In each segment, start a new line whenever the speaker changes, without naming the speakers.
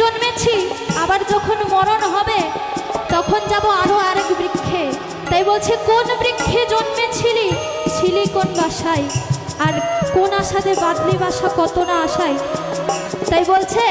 জন্মেছি, আবার যখন মরণ হবে, তখন যাব আরও আরেক বৃক্ষে। তাই বলছে, কোন বৃক্ষে জন্মেছিলি? ছিলি কোন বাসায়? আর কোন আশাতে বাদলি বাসা কত না আশায়? তাই বলছে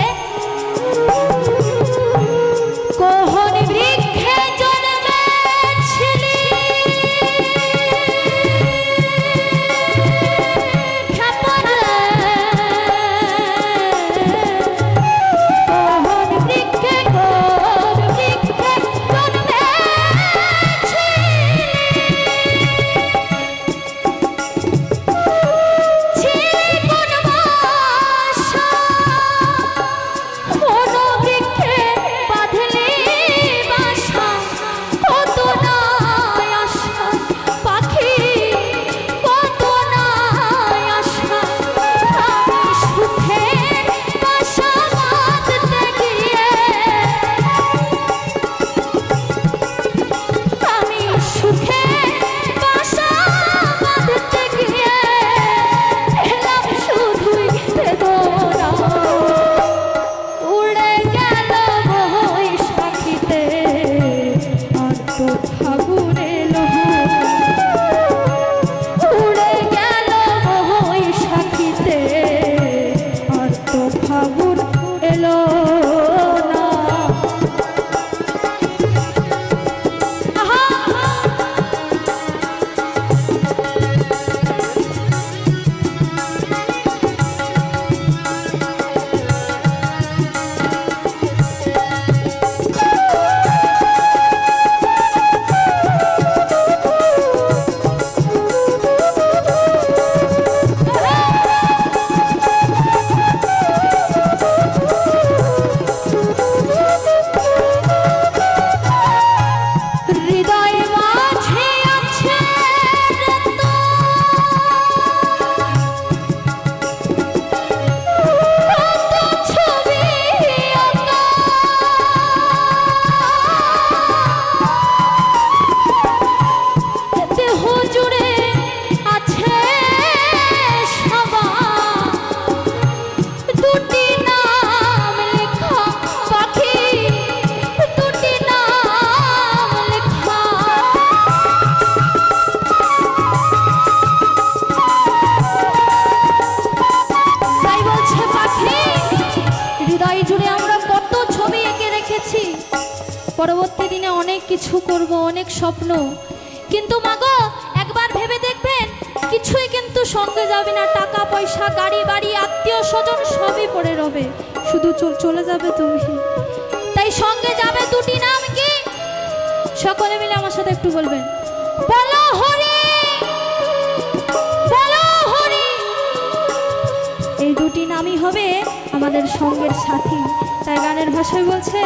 কিছু করব অনেক স্বপ্ন। কিন্তু মাগো, একবার ভেবে দেখবেন, কিছুই কিন্তু সঙ্গে যাবে না, টাকা, পয়সা, গাড়ি, বাড়ি, আত্মীয় স্বজন সবই পড়ে রবে। শুধু চলে যাবে তুমি। তাই সঙ্গে যাবে দুটি নাম কি? সকলে মিলে আমার সাথে একটু বলবেন। বলো হরি! বলো হরি! এই দুটি নামই হবে আমাদের সঙ্গের সাথী। তাই গানের ভাষায় বলছে